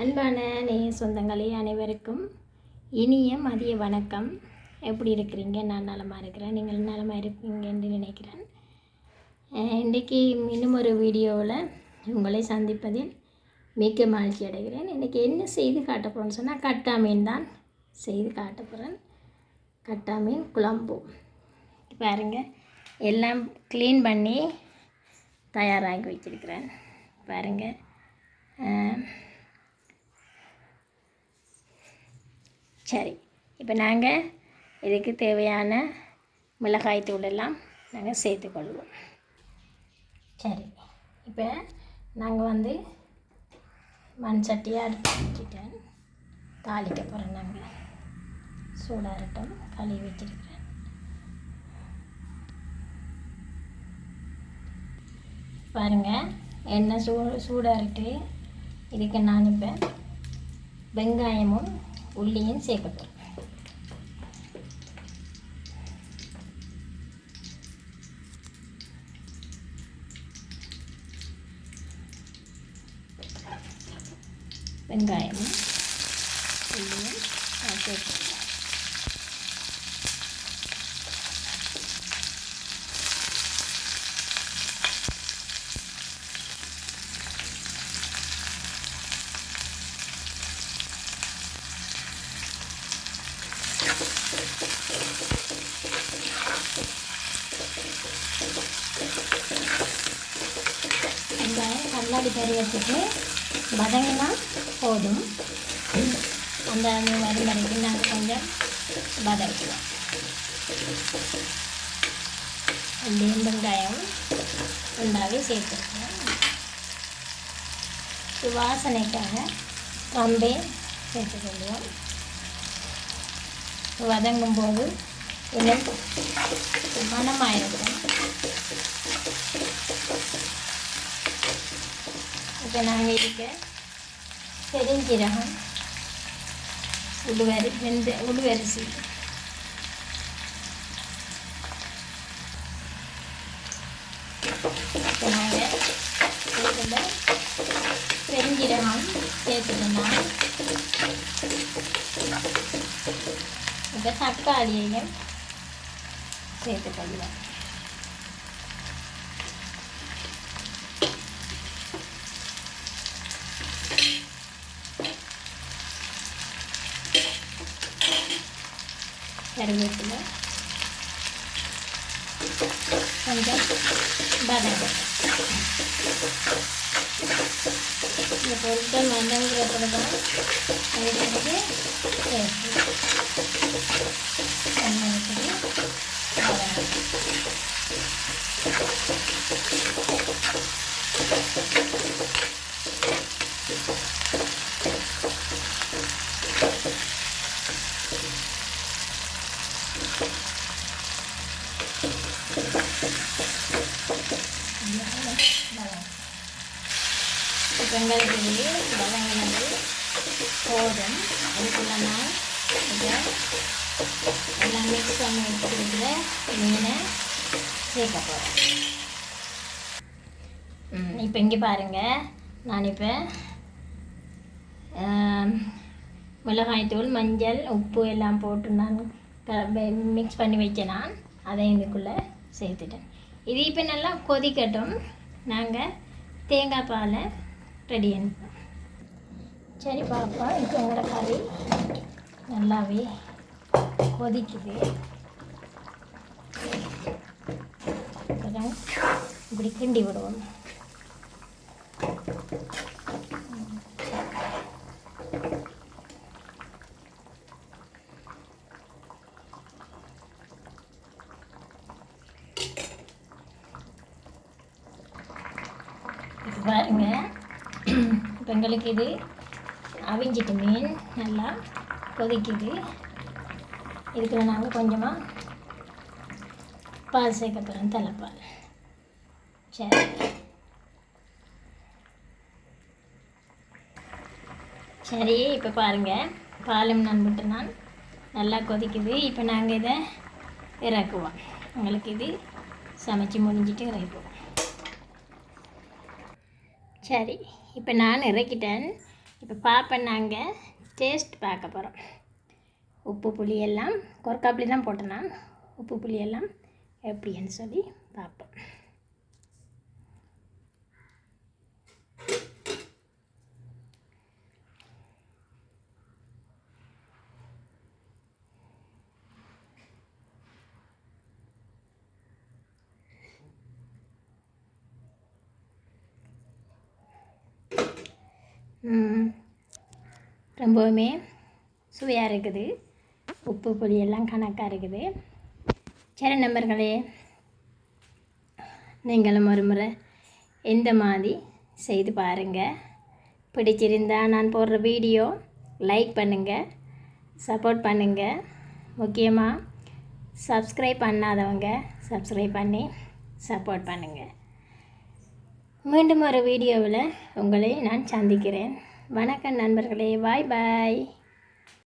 அன்பான நேய சொந்தங்களே அனைவருக்கும் இனிய மதிய வணக்கம். எப்படி இருக்கிறீங்க? நான் நலமாக இருக்கிறேன். நீங்கள் நலமாக இருப்பீங்க என்று நினைக்கிறேன். இன்றைக்கி இன்னும் ஒரு வீடியோவில் உங்களை சந்திப்பதில் மிக்க மகிழ்ச்சி அடைகிறேன். இன்றைக்கி என்ன செய்து காட்ட போகிறேன்னு சொன்னால் கட்டா மீன் தான் செய்து காட்ட போகிறேன் கட்டா மீன் குழம்பு. பாருங்கள் எல்லாம் க்ளீன் பண்ணி தயாராகி வச்சிருக்கிறேன். பாருங்கள் சரி இப்போ நாங்கள் இதுக்கு தேவையான மிளகாய் தூள் எல்லாம் நாங்கள் சேர்த்துக்கொள்வோம் சரி இப்போ நாங்கள் வந்து மண் சட்டியாக அடுத்து தாளிக்க போகிறோம் நாங்கள் சூடாகட்டும் கழுவி வச்சிருக்கிறேன். பாருங்கள் எண்ணெய் சூ சூடாகிட்டு இதுக்கு நான் இப்போ வெங்காயமும் உள்ளியும் சேர்க்க போகிறேன் வெங்காயமும் உள்ளியும் வெங்காயம் கண்ணாடி கறியத்துக்கு வதங்கினா போதும். அந்த வரும் வரைக்கும் நாங்கள் கொஞ்சம் வதக்குவோம் உள்ளியும் வெங்காயம் ரெண்டாவே சேர்த்துருக்கோம் வாசனைக்காக கம்பே சேர்த்துக்கொள்வோம். வதங்கும் போது இன்னும் மனமாயிருக்கும் இப்போ நாங்கள் இருக்க பெருஞ்சீரகம் உடுவரி வெந்த உடுவரிசி இப்போ நாங்கள் இதில் பெருஞ்சீரகம் சேர்த்துக்கணும். இப்போ தக்காளியையும் சேர்த்து சேர்த்துக்கொள்ளலாம் கருவேப்பிலை கொஞ்சம் வதங்கும் இந்த பொருட்கள் வதங்குறதுல தான் அதுக்கு சேர்த்து வெங்காயத்துக்கு வதங்கணும் இப்போ எங்களுக்கு இது வதங்கினது போதும். அதுக்குள்ள நான் இதை எல்லாம் மிக்ஸ் பண்ணி வச்சுருக்கிற மீனை சேர்க்க போகிறேன் இப்போ இங்கே பாருங்கள் நான் இப்போ மிளகாய்த்தூள் மஞ்சள் உப்பு எல்லாம் போட்டு நான் மிக்ஸ் பண்ணி வச்சேன் நான். அதை இதுக்குள்ளே சேர்த்துட்டேன். இது இப்போ நல்லா கொதிக்கட்டும். நாங்கள் தேங்காய் பாலை ரெடி அனுப்போம் சரி பார்ப்போம் இப்போ எங்களோட கறி நல்லாவே கொதிக்குது. இப்படி கிண்டி விடுவோம். இப்போ பாருங்க. இப்போ எங்களுக்கு இது அவிஞ்சிட்டு மீன் நல்லா கொதிக்குது. இதுக்குள்ள நாங்கள் கொஞ்சமாக பால் சேர்க்க போகிறோம் தலைப்பால். சரி. சரி இப்போ பாருங்கள் பாலும் நான் விட்டு நான் நல்லா கொதிக்குது. இப்போ நாங்கள் இதை இறக்குவோம். உங்களுக்கு இது சமைச்சு முடிஞ்சிட்டு இறக்குவோம் சரி இப்போ நான் இறக்கிட்டேன். இப்போ பார்ப்பேன் நாங்கள் டேஸ்ட் பார்க்க போகிறோம் உப்பு புளி எல்லாம் கொர்க்காப்புளி தான் போட்டேன்? நான் உப்பு புளி எல்லாம் எப்படின்னு சொல்லி பார்ப்போம் ரொம்பவுமே சுவையாக இருக்குது. உப்பு புளி எல்லாம் கணக்காக இருக்குது. சரி நண்பர்களே நீங்களும் ஒரு முறை இந்த மாதிரி செய்து பாருங்கள் பிடிச்சிருந்தா நான் போடுற வீடியோ லைக் பண்ணுங்கள் சப்போர்ட் பண்ணுங்கள் முக்கியமாக சப்ஸ்கிரைப் பண்ணாதவங்க சப்ஸ்கிரைப் பண்ணி சப்போர்ட் பண்ணுங்கள் மீண்டும் ஒரு வீடியோவில் உங்களை நான் சந்திக்கிறேன். வணக்கம் நண்பர்களே பாய் பாய்